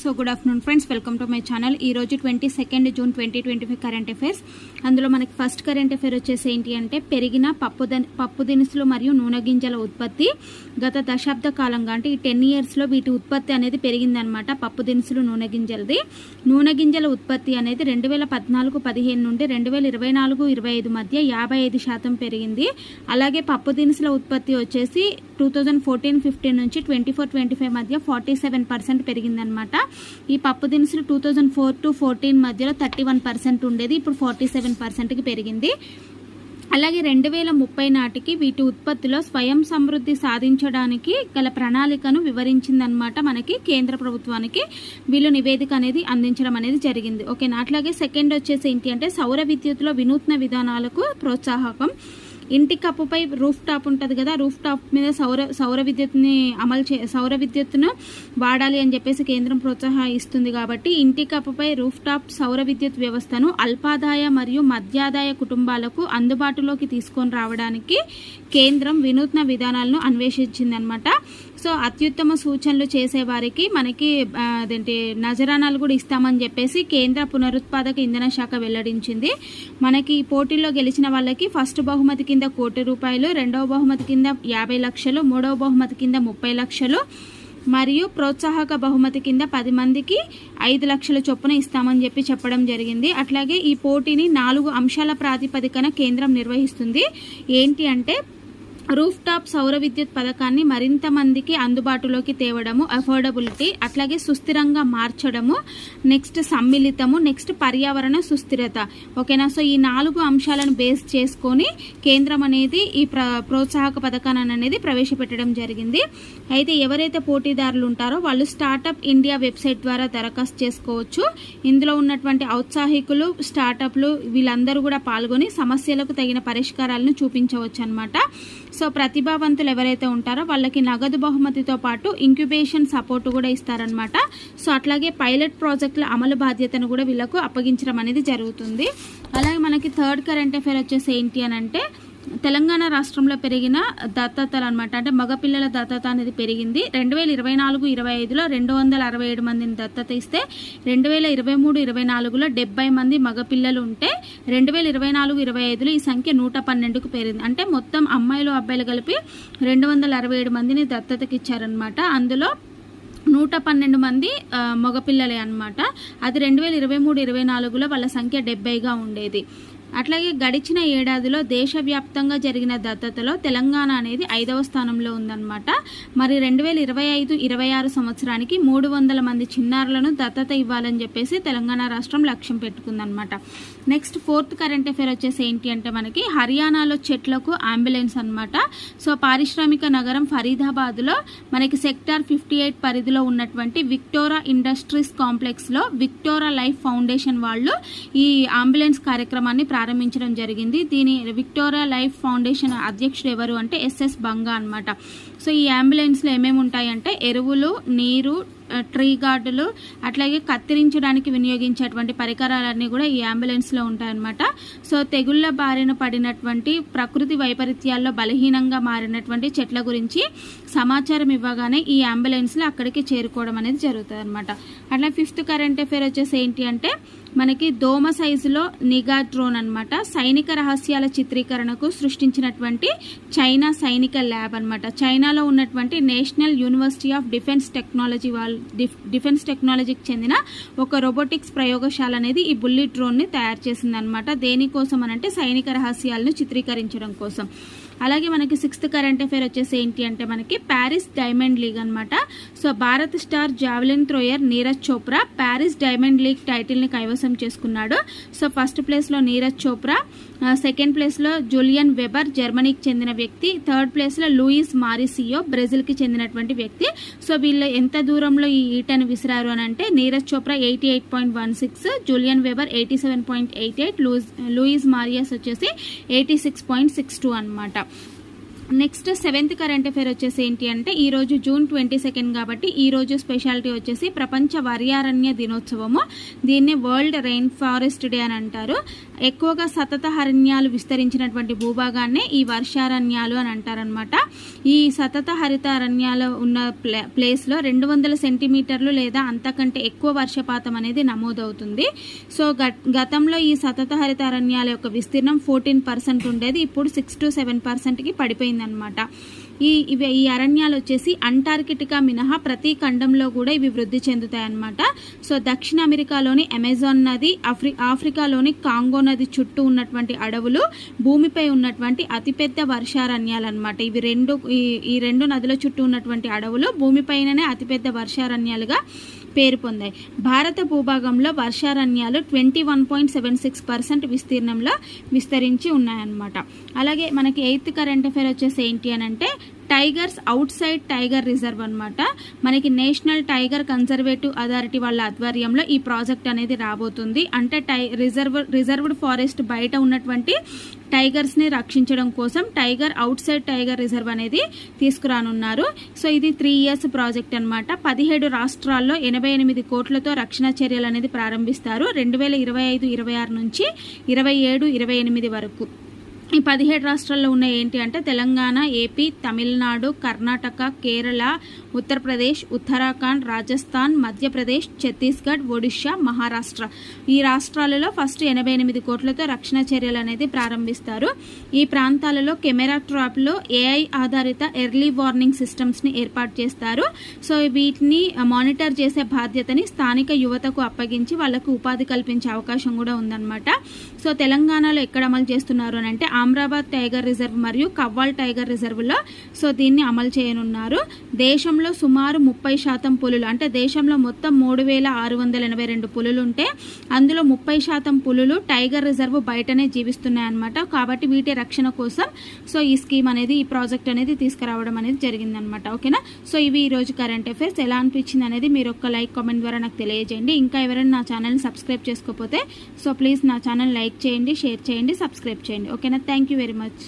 So good afternoon friends welcome to my channel. ఈ రోజు twenty second June twenty twenty five current affairs. అందులో మనకి first current affair వచ్చేసి ఏంటి అంటే పెరిగిన పప్పు పప్పు దినుసులు మరియు నూనె గింజల ఉత్పత్తి. గత దశాబ్ద కాలంగా అంటే ఈ టెన్ ఇయర్స్లో వీటి ఉత్పత్తి అనేది పెరిగిందనమాట పప్పు దినుసులు నూనె గింజలది. నూనె గింజల ఉత్పత్తి అనేది రెండు వేల పద్నాలుగు పదిహేను నుండి రెండు వేల ఇరవై నాలుగు ఇరవై ఐదు మధ్య యాభై ఐదు శాతం పెరిగింది. అలాగే పప్పు దినుసుల ఉత్పత్తి వచ్చేసి టూ థౌజండ్ ఫోర్టీన్ ఫిఫ్టీన్ నుంచి ట్వంటీ ఫోర్ ట్వంటీ ఫైవ్ మధ్య ఫార్టీ సెవెన్ పర్సెంట్ పెరిగిందనమాట ఈ పప్పు దినుసులు two thousand four to fourteen మధ్యలో థర్టీ వన్ పర్సెంట్ ఉండేది ఇప్పుడు ఫార్టీ సెవెన్ పర్సెంట్కి పెరిగింది. అలాగే రెండు వేల ముప్పై నాటికి వీటి ఉత్పత్తిలో స్వయం సమృద్ధి సాధించడానికి గల ప్రణాళికను వివరించిందనమాట మనకి కేంద్ర ప్రభుత్వానికి. వీళ్ళు నివేదిక అనేది అందించడం అనేది జరిగింది. ఓకేనా? అట్లాగే సెకండ్ వచ్చేసి ఏంటి అంటే సౌర విద్యుత్లో వినూత్న విధానాలకు ప్రోత్సాహకం. ఇంటి కప్పుపై రూఫ్ టాప్ ఉంటుంది కదా రూఫ్ టాప్ మీద సౌర సౌర విద్యుత్ని అమలు చే సౌర విద్యుత్తును వాడాలి అని చెప్పేసి కేంద్రం ప్రోత్సాహిస్తుంది కాబట్టి ఇంటి కప్పుపై రూఫ్ టాప్ సౌర విద్యుత్ వ్యవస్థను అల్పాదాయ మరియు మధ్యాదాయ కుటుంబాలకు అందుబాటులోకి తీసుకొని రావడానికి కేంద్రం వినూత్న విధానాలను అన్వేషించిందనమాట. సో అత్యుత్తమ సూచనలు చేసే వారికి మనకి అదేంటి నజరానాలు కూడా ఇస్తామని చెప్పేసి కేంద్ర పునరుత్పాదక ఇంధన శాఖ వెల్లడించింది. మనకి ఈ పోటీల్లో గెలిచిన వాళ్ళకి ఫస్ట్ బహుమతి కింద కోటి రూపాయలు రెండవ బహుమతి కింద యాభై లక్షలు మూడవ బహుమతి కింద ముప్పై లక్షలు మరియు ప్రోత్సాహక బహుమతి కింద పది మందికి ఐదు లక్షల చొప్పున ఇస్తామని చెప్పి చెప్పడం జరిగింది. అట్లాగే ఈ పోటీని నాలుగు అంశాల ప్రాతిపదికన కేంద్రం నిర్వహిస్తుంది. ఏంటి అంటే రూఫ్ టాప్ సౌర విద్యుత్ పథకాన్ని మరింత మందికి అందుబాటులోకి తేవడము అఫోర్డబిలిటీ అట్లాగే సుస్థిరంగా మార్చడము నెక్స్ట్ సమ్మిళితము నెక్స్ట్ పర్యావరణ సుస్థిరత. ఓకేనా? సో ఈ నాలుగు అంశాలను బేస్ చేసుకొని కేంద్రం అనేది ఈ ప్ర ప్రోత్సాహక పథకాన్ని అనేది ప్రవేశపెట్టడం జరిగింది. అయితే ఎవరైతే పోటీదారులు ఉంటారో వాళ్ళు స్టార్టప్ ఇండియా వెబ్సైట్ ద్వారా దరఖాస్తు చేసుకోవచ్చు. ఇందులో ఉన్నటువంటి ఔత్సాహికులు స్టార్టప్లు వీళ్ళందరూ కూడా పాల్గొని సమస్యలకు తగిన పరిష్కారాలను చూపించవచ్చు అనమాట సో ప్రతిభావంతులు ఎవరైతే ఉంటారో వాళ్ళకి నగదు బహుమతితో పాటు ఇంక్యుబేషన్ సపోర్ట్ కూడా ఇస్తారనమాట సో అట్లాగే పైలట్ ప్రాజెక్టుల అమలు బాధ్యతను కూడా వీళ్ళకు అప్పగించడం అనేది జరుగుతుంది. అలాగే మనకి థర్డ్ కరెంట్ అఫైర్ వచ్చేసి ఏంటి అని అంటే తెలంగాణ రాష్ట్రంలో పెరిగిన దత్తతలు అనమాట అంటే మగపిల్లల దత్తత అనేది పెరిగింది. రెండు వేల ఇరవై నాలుగు ఇరవై ఐదులో రెండు వందల అరవై ఏడు మందిని దత్తత ఇస్తే రెండు వేల ఇరవై మూడు ఇరవై నాలుగులో డెబ్బై మంది మగపిల్లలు ఉంటే రెండు వేల ఇరవై నాలుగు ఇరవై ఐదులో ఈ సంఖ్య నూట పన్నెండుకు పెరిగింది అంటే మొత్తం అమ్మాయిలు అబ్బాయిలు కలిపి రెండు వందల అరవై ఏడు మందిని దత్తతకి ఇచ్చారనమాట అందులో నూట పన్నెండు మంది మగపిల్లలే అనమాట అది రెండు వేల ఇరవై మూడు ఇరవై నాలుగులో వాళ్ళ సంఖ్య డెబ్బైగా ఉండేది. అట్లాగే గడిచిన ఏడాదిలో దేశవ్యాప్తంగా జరిగిన దత్తతలో తెలంగాణ అనేది ఐదవ స్థానంలో ఉందన్నమాట. మరి రెండు వేల ఇరవై ఐదు ఇరవై ఆరు సంవత్సరానికి మూడు వందల మంది చిన్నారులను దత్తత ఇవ్వాలని చెప్పేసి తెలంగాణ రాష్ట్రం లక్ష్యం పెట్టుకుందనమాట నెక్స్ట్ ఫోర్త్ కరెంట్ అఫేర్ వచ్చేసి ఏంటి అంటే మనకి హర్యానాలో చెట్లకు అంబులెన్స్ అన్నమాట. సో పారిశ్రామిక నగరం ఫరీదాబాద్లో మనకి సెక్టార్ ఫిఫ్టీ ఎయిట్ పరిధిలో ఉన్నటువంటి విక్టోరా ఇండస్ట్రీస్ కాంప్లెక్స్లో విక్టోరా లైఫ్ ఫౌండేషన్ వాళ్ళు ఈ అంబులెన్స్ కార్యక్రమాన్ని ప్రారంభించడం జరిగింది. దీని విక్టోరియా లైఫ్ ఫౌండేషన్ అధ్యక్షుడు ఎవరు అంటే ఎస్ఎస్ బంగా అన్నమాట. సో ఈ అంబులెన్స్లో ఏమేమి ఉంటాయంటే ఎరువులు నీరు ట్రీ గార్డులు అట్లాగే కత్తిరించడానికి వినియోగించేటువంటి పరికరాలన్నీ కూడా ఈ అంబులెన్స్లో ఉంటాయన్నమాట. సో తెగుళ్ళ బారిన పడినటువంటి ప్రకృతి వైపరీత్యాల్లో బలహీనంగా మారినటువంటి చెట్ల గురించి సమాచారం ఇవ్వగానే ఈ అంబులెన్స్లో అక్కడికి చేరుకోవడం అనేది జరుగుతుంది అనమాట అట్లా ఫిఫ్త్ కరెంట్ అఫేర్ వచ్చేసి ఏంటి అంటే మనకి దోమ సైజులో నిఘా డ్రోన్ అన్నమాట. సైనిక రహస్యాల చిత్రీకరణకు సృష్టించినటువంటి చైనా సైనిక ల్యాబ్ అన్నమాట. చైనాలో ఉన్నటువంటి National University of Defence Technology వాళ్ళు డిఫెన్స్ టెక్నాలజీకి చెందిన ఒక రోబోటిక్స్ ప్రయోగశాల అనేది ఈ బుల్లెట్ డ్రోన్ని తయారు చేసింది అనమాట దేనికోసం అనంటే సైనిక రహస్యాలను చిత్రీకరించడం కోసం. అలాగే మనకి సిక్స్త్ కరెంట్ అఫేర్ వచ్చేసి ఏంటి అంటే మనకి ప్యారిస్ డైమండ్ లీగ్ అనమాట so Bharat star javelin thrower Neeraj Chopra Paris Diamond League టైటిల్ని కైవసం చేసుకున్నాడు. సో ఫస్ట్ ప్లేస్లో నీరజ్ చోప్రా సెకండ్ ప్లేస్లో జూలియన్ వెబర్ జర్మనీకి చెందిన వ్యక్తి థర్డ్ ప్లేస్లో లూయిస్ మారిసియో బ్రెజిల్కి చెందినటువంటి వ్యక్తి. సో వీళ్ళు ఎంత దూరంలో ఈ ఈటను విసిరారు అని అంటే Neeraj Chopra eighty eight point one six Julian Weber eighty seven point eight eight Luiz Mauricio వచ్చేసి eighty six point six two అనమాట నెక్స్ట్ సెవెంత్ కరెంట్ అఫేర్ వచ్చేసి ఏంటి అంటే ఈ రోజు జూన్ ట్వంటీ సెకండ్ కాబట్టి ఈ రోజు స్పెషాలిటీ వచ్చేసి ప్రపంచ వర్యారణ్య దినోత్సవము. దీన్ని వరల్డ్ రెయిన్ ఫారెస్ట్ డే అని అంటారు. ఎక్కువగా సతత హరణ్యాలు విస్తరించినటువంటి భూభాగాన్నే ఈ వర్షారణ్యాలు అని అంటారనమాట ఈ సతత హరిత అరణ్యాలు ఉన్న ప్లే ప్లేస్లో రెండు వందల సెంటీమీటర్లు లేదా అంతకంటే ఎక్కువ వర్షపాతం అనేది నమోదవుతుంది. సో గట్- గతంలో ఈ సతత హరిత అరణ్యాల యొక్క విస్తీర్ణం ఫోర్టీన్ పర్సెంట్ ఉండేది. ఇప్పుడు సిక్స్ టు సెవెన్ పర్సెంట్కి పడిపోయింది పడిపోయిందనమాట ఈ ఇవి ఈ అరణ్యాలు వచ్చేసి అంటార్కిటికా మినహా ప్రతి ఖండంలో కూడా ఇవి వృద్ధి చెందుతాయి అన్నమాట సో దక్షిణ అమెరికాలోని అమెజాన్ నది ఆఫ్రి ఆఫ్రికాలోని కాంగో నది చుట్టూ ఉన్నటువంటి అడవులు భూమిపై ఉన్నటువంటి అతిపెద్ద వర్షారణ్యాలు అనమాట ఇవి రెండు ఈ ఈ రెండు నదుల చుట్టూ ఉన్నటువంటి అడవులు భూమిపైననే అతిపెద్ద వర్షారణ్యాలుగా పేరు పొందాయి. భారత భూభాగంలో వర్షారణ్యాలు twenty one point seven six percent విస్తీర్ణంలో విస్తరించి ఉన్నాయన్నమాట. అలాగే మనకి ఎయిత్ కరెంట్ అఫైర్ వచ్చేసి ఏంటి అని అంటే tigers outside tiger reserve అనమాట మనకి నేషనల్ టైగర్ కన్జర్వేటివ్ అథారిటీ వాళ్ళ ఆధ్వర్యంలో ఈ ప్రాజెక్ట్ అనేది రాబోతుంది. అంటే టై రిజర్వ్ రిజర్వ్డ్ ఫారెస్ట్ బయట ఉన్నటువంటి టైగర్స్ని రక్షించడం కోసం tiger outside tiger reserve అనేది తీసుకురానున్నారు. సో ఇది త్రీ ఇయర్స్ ప్రాజెక్ట్ అనమాట పదిహేడు రాష్ట్రాల్లో ఎనభై ఎనిమిది కోట్లతో రక్షణ చర్యలు అనేది ప్రారంభిస్తారు. రెండు వేల ఇరవై ఐదు ఇరవై ఆరు నుంచి ఇరవై ఏడు ఇరవై ఎనిమిది వరకు. ఈ పదిహేడు రాష్ట్రాల్లో ఉన్న ఏంటి అంటే తెలంగాణ ఏపీ తమిళనాడు కర్ణాటక కేరళ ఉత్తరప్రదేశ్ ఉత్తరాఖండ్ రాజస్థాన్ మధ్యప్రదేశ్ ఛత్తీస్గఢ్ ఒడిషా మహారాష్ట్ర. ఈ రాష్ట్రాలలో ఫస్ట్ ఎనభై ఎనిమిది కోట్లతో రక్షణ చర్యలు అనేది ప్రారంభిస్తారు. ఈ ప్రాంతాలలో కెమెరా ట్రాప్లో ఏఐ ఆధారిత ఎర్లీ వార్నింగ్ సిస్టమ్స్ని ఏర్పాటు చేస్తారు. సో వీటిని మానిటర్ చేసే బాధ్యతని స్థానిక యువతకు అప్పగించి వాళ్ళకు ఉపాధి కల్పించే అవకాశం కూడా ఉందన్నమాట. సో తెలంగాణలో ఎక్కడ అమలు చేస్తున్నారు అని అంటే ఆమ్రాబాద్ టైగర్ రిజర్వ్ మరియు కవ్వాల్ టైగర్ రిజర్వ్లో సో దీన్ని అమలు చేయనున్నారు. దేశంలో సుమారు ముప్పై శాతం పులులు అంటే దేశంలో మొత్తం మూడు వేల ఆరు వందల ఎనభై రెండు పులులు ఉంటే అందులో ముప్పై శాతం పులులు టైగర్ రిజర్వ్ బయటనే జీవిస్తున్నాయన్నమాట. కాబట్టి వీటి రక్షణ కోసం సో ఈ స్కీమ్ అనేది ఈ ప్రాజెక్ట్ అనేది తీసుకురావడం అనేది జరిగిందనమాట ఓకేనా? సో ఇవి ఈ రోజు కరెంట్ అఫైర్స్. ఎలా అనిపించింది అనేది మీరు ఒక్క లైక్ కామెంట్ ద్వారా నాకు తెలియజేయండి. ఇంకా ఎవరైనా నా ఛానల్ని సబ్స్క్రైబ్ చేసుకోకపోతే సో ప్లీజ్ నా ఛానల్ లైక్ చేయండి షేర్ చేయండి సబ్స్క్రైబ్ చేయండి. ఓకేనా? Thank you very much.